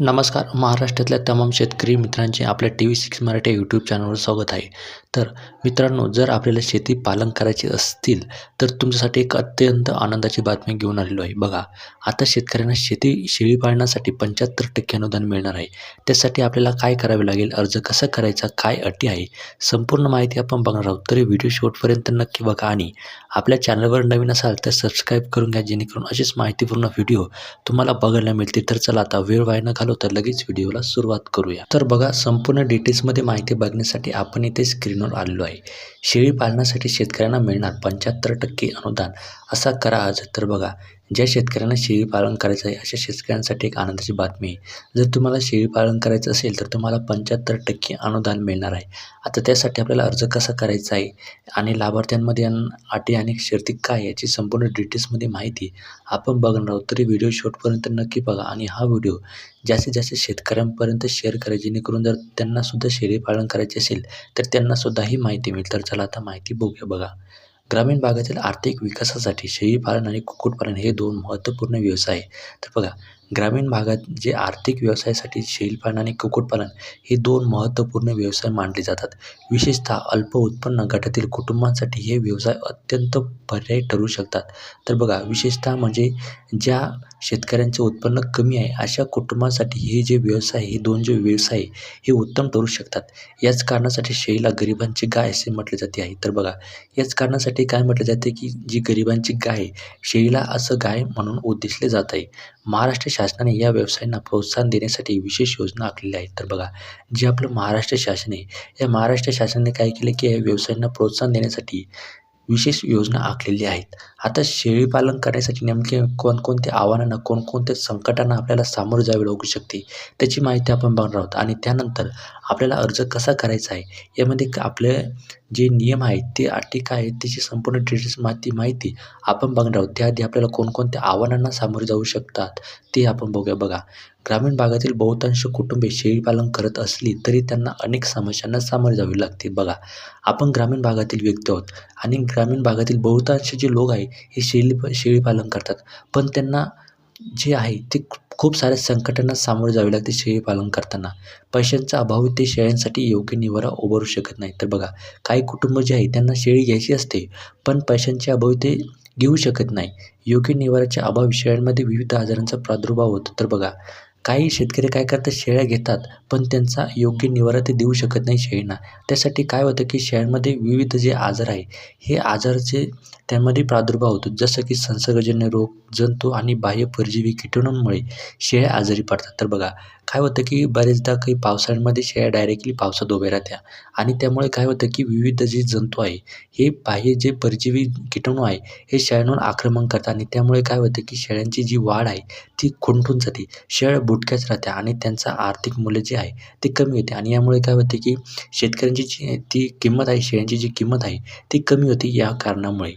नमस्कार. महाराष्ट्रातल्या तमाम शेतकरी मित्रांचे आपल्या T V six Marathi YouTube चॅनलवर स्वागत आहे. तर मित्रांनो जर आपल्याला शेती पालन करायचे असतील तर तुमच्यासाठी एक अत्यंत आनंदाची बातमी घेऊन आलेलो आहे. बघा आता शेतकऱ्यांना शेती शेळी पाळण्यासाठी पंच्याहत्तर टक्के अनुदान मिळणार आहे. त्यासाठी आपल्याला काय करावे लागेल अर्ज कसा करायचा काय अटी आहे संपूर्ण माहिती आपण बघणार आहोत. तरी व्हिडिओ शेवटपर्यंत नक्की बघा आणि आपल्या चॅनलवर नवीन असाल तर सबस्क्राईब करून घ्या जेणेकरून अशीच माहितीपूर्ण व्हिडिओ तुम्हाला बघायला मिळतील. तर चला आता वेळ वाया न तर लगेच व्हिडिओला सुरुवात करूया. तर बघा संपूर्ण डिटेल्समध्ये माहिती बघण्यासाठी आपण इथे स्क्रीनवर आलेलो आहे. शेळी पालनासाठी शेतकऱ्यांना मिळणार पंच्याहत्तर टक्के अनुदान. असा करा आज. तर बघा ज्या शेतकऱ्यांना शेळी पालन करायचं आहे अशा शेतकऱ्यांसाठी एक आनंदाची बातमी आहे. जर तुम्हाला शेळी पालन करायचं असेल तर तुम्हाला पंच्याहत्तर टक्के अनुदान मिळणार आहे. आता त्यासाठी आपल्याला अर्ज कसा करायचा आहे आणि लाभार्थ्यांमध्ये अटी आणि शर्ती काय याची संपूर्ण डिटेल्समध्ये माहिती आपण बघणार आहोत. तरी व्हिडिओ शेवटपर्यंत नक्की बघा आणि हा व्हिडिओ जास्तीत जास्त शेतकऱ्यांपर्यंत शेअर करा जेणेकरून जर त्यांनासुद्धा शेळी पालन करायचे असेल तर त्यांनासुद्धा ही माहिती मिळेल. तर चला आता माहिती बघूया बघा. ग्रामीण भागातील आर्थिक विकासासाठी शेळीपालन आणि कुक्कुटपालन हे दोन महत्त्वपूर्ण व्यवसाय आहे तर बघा ग्रामीण भागात जे आर्थिक व्यवसायासाठी शेळीपालन आणि कुक्कुटपालन हे दोन महत्त्वपूर्ण व्यवसाय मानले जातात. विशेषतः अल्प उत्पन्न गटातील कुटुंबांसाठी हे व्यवसाय अत्यंत पर्याय ठरू शकतात. तर बघा विशेषतः म्हणजे ज्या शेतकऱ्यांचे उत्पन्न कमी आहे अशा कुटुंबासाठी हे जे व्यवसाय हे दोन जे व्यवसाय हे उत्तम ठरू शकतात. याच कारणासाठी शेळीला गरिबांची गाय असे म्हटले जाते आहे. तर बघा याच कारणासाठी काय म्हटले जाते की जी गरिबांची गाय शेळीला असं गाय म्हणून उद्देशले जात आहे. महाराष्ट्र शासनाने या व्यवसायांना प्रोत्साहन देण्यासाठी विशेष योजना आखलेल्या आहेत. तर बघा जे आपलं महाराष्ट्र शासन आहे या महाराष्ट्र शासनाने काय केलं की या व्यवसायांना प्रोत्साहन देण्यासाठी विशेष योजना आखलेली आहेत. आता शेळीपालन करण्यासाठी नेमके कोणकोणत्या आव्हानांना कोणकोणत्या संकटांना आपल्याला सामोरं जावे लागू शकते त्याची माहिती आपण बघणार आहोत. आणि त्यानंतर आपल्याला अर्ज कसा करायचा आहे यामध्ये आपले जे नियम आहेत ते अटी काय आहेत त्याची संपूर्ण डिटेल्स माहिती माहिती आपण बघणार आहोत. त्याआधी आपल्याला कोणकोणत्या आव्हानांना सामोरे जाऊ शकतात ते आपण बघूया. बघा ग्रामीण भागातील बहुतांश कुटुंबे शेळीपालन करत असली तरी त्यांना अनेक समस्यांना सामोरे जावे लागते. बघा आपण ग्रामीण भागातील व्यक्ती आहोत आणि ग्रामीण भागातील बहुतांश जे लोक आहे हे शेळी शेळीपालन करतात. पण त्यांना जे आहे ते खूप साऱ्या संकटांना सामोरे जावे लागते शेळी पालन करताना. पैशांचा अभाव ते शेळ्यांसाठी योग्य निवारा उभारू शकत नाही. तर बघा काही कुटुंब जे आहे त्यांना शेळी घ्यायची असते पण पैशांच्या अभावी ते घेऊ शकत नाही. योग्य निवाराच्या अभावी शेळ्यांमध्ये विविध आजारांचा प्रादुर्भाव होतो. तर बघा काही शेतकरी काय करतात? शेळ्या घेतात पण त्यांचा योग्य निवारा ते देऊ शकत नाही शेळींना. त्यासाठी काय होतं की शेळ्यांमध्ये विविध जे आजार आहे हे आजारचे त्यामध्ये प्रादुर्भाव होतो. जसं की संसर्गजन्य रोग जंतू आणि बाह्य परजीवी किटाणूंमुळे शेळ्या आजारी पडतात. तर बघा काय होतं की बरेचदा काही पावसाळ्यामध्ये शेळ्या डायरेक्टली पावसात उभ्या राहत्या. आणि त्यामुळे काय होतं की विविध जे जंतू आहे हे बाह्य जे परजीवी किटाणू आहे हे शेळ्यांवर आक्रमण करतात. आणि त्यामुळे काय होतं की शेळ्यांची जी वाढ आहे ती खुंटून जाते. शेळ्या गुटख्याच राहते आणि त्यांचा आर्थिक मूल्य जे आहे ते कमी होते. आणि यामुळे काय होते की शेतकऱ्यांची जी ती किंमत आहे शेळ्यांची जी किंमत आहे ती कमी होती या कारणामुळे.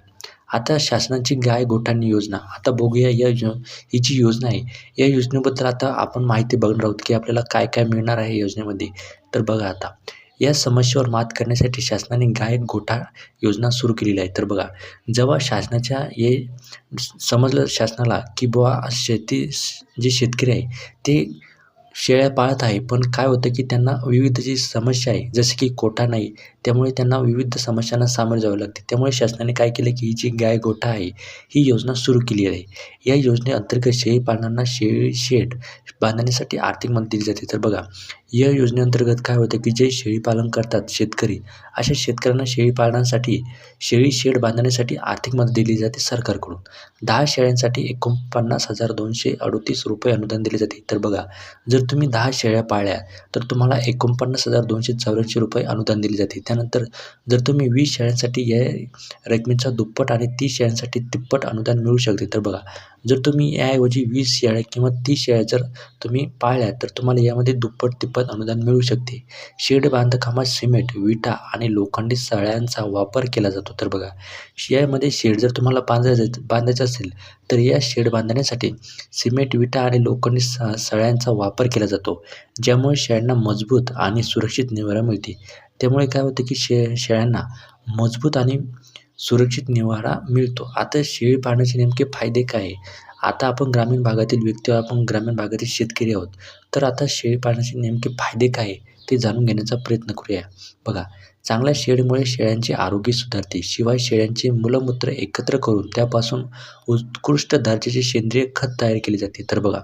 आता शासनाची गाय गोठाणी योजना आता बघूया या जो ही जी योजना आहे या योजनेबद्दल आता आपण माहिती बघणार आहोत की आपल्याला काय काय मिळणार आहे योजनेमध्ये. तर बघा आता या समस्येवर मात करण्यासाठी शासनाने गाय गोठा योजना सुरू केलेली आहे. तर बघा जेव्हा शासनाच्या हे समजलं शासनाला की बुवा शेती जे शेतकरी आहे ते शेळ्या पाळत आहे पण काय होतं की त्यांना विविध जी समस्या आहे. जसे की कोटा नाही त्यामुळे त्यांना विविध समस्यांना सामोरे जावे लागते. त्यामुळे शासनाने काय केलं की ही जी गाय गोठा आहे ही योजना सुरू केली आहे. या योजनेअंतर्गत शेळीपालनांना शेळी शेड बांधण्यासाठी आर्थिक मदत दिली जाते. तर बघा या योजनेअंतर्गत काय होतं की जे शेळीपालन करतात शेतकरी अशा शेतकऱ्यांना शेळीपालनासाठी शेळी शेड बांधण्यासाठी आर्थिक मदत दिली जाते सरकारकडून. दहा शेळ्यांसाठी एकोणपन्नास हजार दोनशे अडतीस रुपये अनुदान दिले जाते. तर बघा जर तुम्ही दहा शेळ्या पाळल्या तर तुम्हाला एकोणपन्नास हजार दोनशे चौऱ्याऐंशी रुपये अनुदान दिले जाते. त्यानंतर जर तुम्ही वीस शेळ्यांसाठी या रकमेचा दुप्पट आणि तीस शेळ्यांसाठी तिप्पट अनुदान मिळू शकते तर बघा जर तुम्ही याऐवजी वीस शेळ्या किंवा तीस शेळ्या जर तुम्ही पाळल्या तर तुम्हाला यामध्ये दुप्पट तिप्पट अनुदान मिळू शकते. शेड बांधकामात सिमेंट विटा आणि लोखंडी सळ्यांचा वापर केला जातो. तर बघा यामध्ये शेड जर तुम्हाला बांधायचं बांधायचं असेल तर या शेड बांधण्यासाठी सिमेंट विटा आणि लोखंडी स सळ्यांचा वापर केला जातो ज्यामुळे शेळ्यांना मजबूत आणि सुरक्षित निवारा मिळते. त्यामुळे काय होतं की शे शेळ्यांना मजबूत आणि सुरक्षित निवारा मिळतो. आता शेळी पाळण्याचे नेमके फायदे काय आहे? आता आपण ग्रामीण भागातील व्यक्ती आपण ग्रामीण भागातील शेतकरी आहोत. तर आता शेळीपालनाचे नेमके फायदे काय आहे ते जाणून घेण्याचा प्रयत्न करूया. बघा चांगल्या शेळीमुळे शेळ्यांचे आरोग्य सुधारते. शिवाय शेळ्यांचे मूलमूत्र एकत्र करून त्यापासून उत्कृष्ट दर्जाचे सेंद्रिय खत तयार केले जाते. तर बघा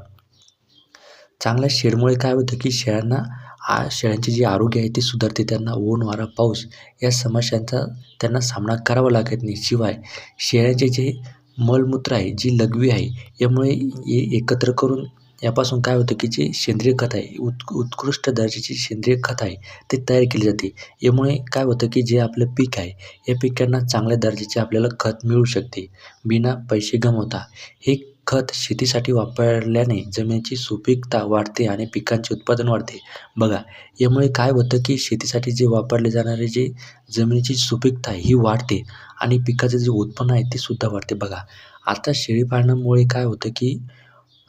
चांगल्या शेडमुळे काय होतं की शेळ्यांना आ शेळ्यांचे जे आरोग्य आहे ते सुधारते. त्यांना ऊन वारा पाऊस या समस्यांचा त्यांना सामना करावा लागत नाही. शिवाय शेळ्यांचे जे मलमूत्र आहे जी लघवी आहे यामुळे हे एकत्र करून यापासून काय होतं की जे सेंद्रिय खत आहे उत् उत्कृष्ट दर्जाची सेंद्रिय खत आहे ते तयार केले जाते. यामुळे काय होतं की जे आपलं पीक आहे या पिकांना चांगल्या दर्जाचे आपल्याला खत मिळू शकते. बिना पैसे गमावता. हे खत शेतीसाठी वापरल्याने जमिनीची सुपीकता वाढते आणि पिकांचे उत्पादन वाढते. बघा यामुळे काय होतं की शेतीसाठी जे वापरले जाणारे जे जमिनीची सुपीकता ही वाढते आणि पिकाचं जे उत्पन्न आहे ते सुद्धा वाढते. बघा आता शेळी पालनामुळे काय होतं की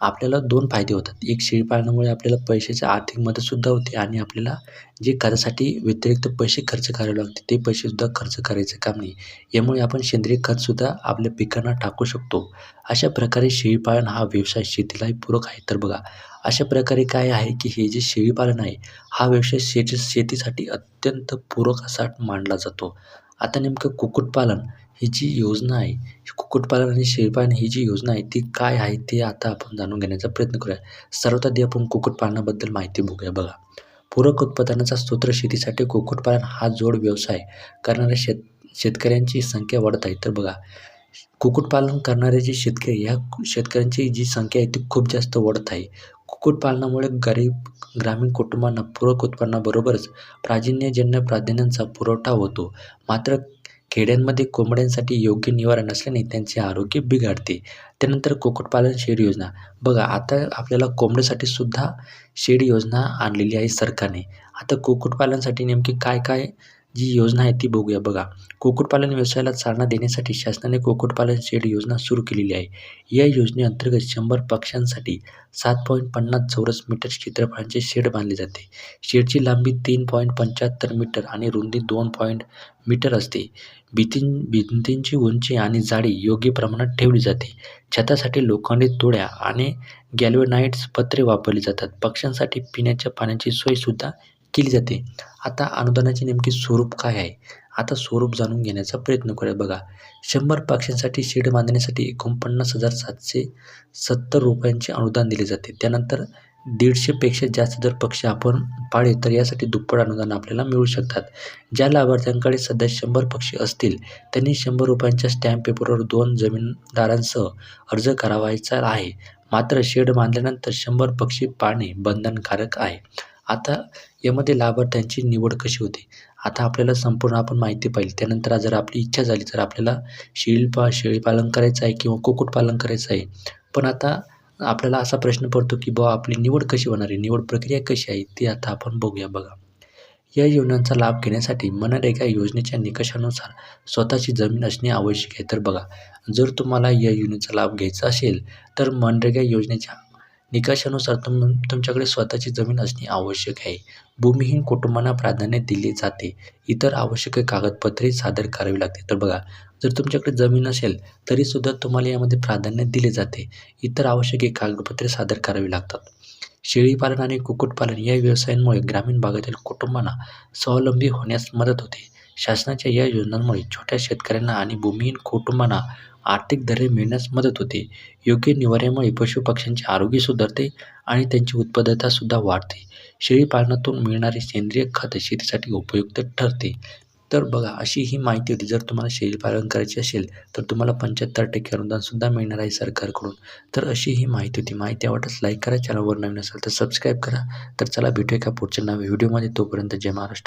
आपल्याला दोन फायदे होतात. एक शेळीपालनामुळे आपल्याला पैशाची आर्थिक मदतसुद्धा होते आणि आपल्याला जे खतासाठी व्यतिरिक्त पैसे खर्च करावे लागते ते पैसेसुद्धा खर्च करायचं काम नाही. यामुळे आपण सेंद्रिय खतसुद्धा आपल्या पिकांना टाकू शकतो. अशा प्रकारे शेळीपालन हा व्यवसाय शेतीलाही पूरक आहे. तर बघा अशा प्रकारे काय आहे की हे जे शेळीपालन आहे हा व्यवसाय शेती शेतीसाठी अत्यंत पूरक असा मानला जातो. आता नेमकं कुक्कुटपालन ही जी योजना आहे कुक्कुटपालन आणि शेळीपालन ही जी योजना आहे ती काय आहे ते आता आपण जाणून घेण्याचा प्रयत्न करूया. सर्वात आधी आपण कुक्कुटपालनाबद्दल माहिती बघूया बघा. पूरक उत्पादनाचा स्तोत्र शेतीसाठी कुक्कुटपालन हा जोड व्यवसाय करणाऱ्या शेत शेतकऱ्यांची संख्या वाढत आहे. तर बघा कुक्कुटपालन करणारे जे शेतकरी ह्या शेतकऱ्यांची जी संख्या आहे ती खूप जास्त वाढत आहे. कुक्कुटपालनामुळे गरीब ग्रामीण कुटुंबांना पूरक उत्पन्नाबरोबरच प्राधान्यजन्य प्राधान्यांचा पुरवठा होतो. मात्र खेड्यांमध्ये कोंबड्यांसाठी योग्य निवारण नसल्याने त्यांचे आरोग्य बिघडते. त्यानंतर कुक्कुटपालन शेड योजना. बघा आता आपल्याला कोंबड्यासाठी सुद्धा शेड योजना आणलेली आहे सरकारने. आता कुक्कुटपालनासाठी नेमकी काय काय जी योजना आहे ती बघूया. बघा कुक्कुटपालन व्यवसायाला चालना देण्यासाठी शासनाने कुक्कुटपालन शेड योजना सुरू केलेली आहे. या योजनेअंतर्गत शंभर पक्ष्यांसाठी सात पॉईंट पन्नास चौरस मीटर क्षेत्रफळांचे शेड बांधले जाते. शेडची लांबी तीन पॉईंट पंच्याहत्तर मीटर आणि रुंदी दोन पॉईंट मीटर असते. भितीं भिंतींची उंची आणि जाडी योग्य प्रमाणात ठेवली जाते. छतासाठी लोखंडी तोड्या आणि गॅल्वेनाईट्स पत्रे वापरली जातात. पक्ष्यांसाठी पिण्याच्या पाण्याची सोयसुद्धा केली जाते. आता अनुदानाचे नेमके स्वरूप काय आहे? आता स्वरूप जाणून घेण्याचा प्रयत्न करूया बघा. शंभर पक्ष्यांसाठी शेड बांधण्यासाठी एकोणपन्नास हजार सातशे सत्तर रुपयांचे अनुदान दिले जाते. त्यानंतर दीडशेपेक्षा जास्त जर पक्षी आपण पाळे तर यासाठी दुप्पट अनुदान आपल्याला मिळू शकतात. ज्या लाभार्थ्यांकडे सध्या शंभर पक्षी असतील त्यांनी शंभर रुपयांच्या स्टॅम्प पेपरवर दोन जमीनदारांसह अर्ज करावायचा आहे. मात्र शेड बांधल्यानंतर शंभर पक्षी पाळणे बंधनकारक आहे. आता यामध्ये लाभार्थ्यांची निवड कशी होते? आता आपल्याला संपूर्ण आपण माहिती पाहिजे त्यानंतर जर आपली इच्छा झाली तर आपल्याला शेळीपा शेळीपालन करायचं आहे किंवा कुक्कुटपालन करायचं आहे. पण आता आपल्याला असा प्रश्न पडतो की बुवा आपली निवड कशी होणार आहे? निवड प्रक्रिया कशी आहे? ती आता आपण बघूया बघा. या योजनांचा लाभ घेण्यासाठी मनरेगा योजनेच्या निकषानुसार स्वतःची जमीन असणे आवश्यक आहे. तर बघा जर तुम्हाला या योजनेचा लाभ घ्यायचा असेल तर मनरेगा योजनेच्या निकषानुसार तुम तुमच्याकडे स्वतःची जमीन असणे आवश्यक आहे. भूमिहीन कुटुंबांना प्राधान्य दिले जाते. इतर आवश्यक कागदपत्रे सादर करावी लागते. तर बघा जर तुमच्याकडे जमीन असेल तरीसुद्धा तुम्हाला यामध्ये प्राधान्य दिले जाते. इतर आवश्यक कागदपत्रे सादर करावी लागतात. शेळीपालन आणि कुक्कुटपालन या व्यवसायांमुळे ग्रामीण भागातील कुटुंबांना स्वावलंबी होण्यास मदत होते. शासनाच्या या योजनांमुळे छोट्या शेतकऱ्यांना आणि भूमिहीन कुटुंबांना आर्थिक दरे मिळण्यास मदत होते. योग्य निवाऱ्यामुळे पशुपक्ष्यांचे आरोग्य सुधारते आणि त्यांची उत्पादकतासुद्धा वाढते. शेळीपालनातून मिळणारे सेंद्रिय खत शेतीसाठी उपयुक्त ठरते. तर बघा अशी ही माहिती होती. जर तुम्हाला शेळीपालन करायची असेल तर तुम्हाला पंच्याहत्तर टक्के अनुदानसुद्धा मिळणार आहे सरकारकडून. तर अशी ही माहिती होती. माहिती आवडल्यास लाईक करा. चॅनलवर नवीन असेल तर सबस्क्राईब करा. तर चला भेटूया का पुढच्या नव्या व्हिडिओमध्ये. तोपर्यंत जय महाराष्ट्र.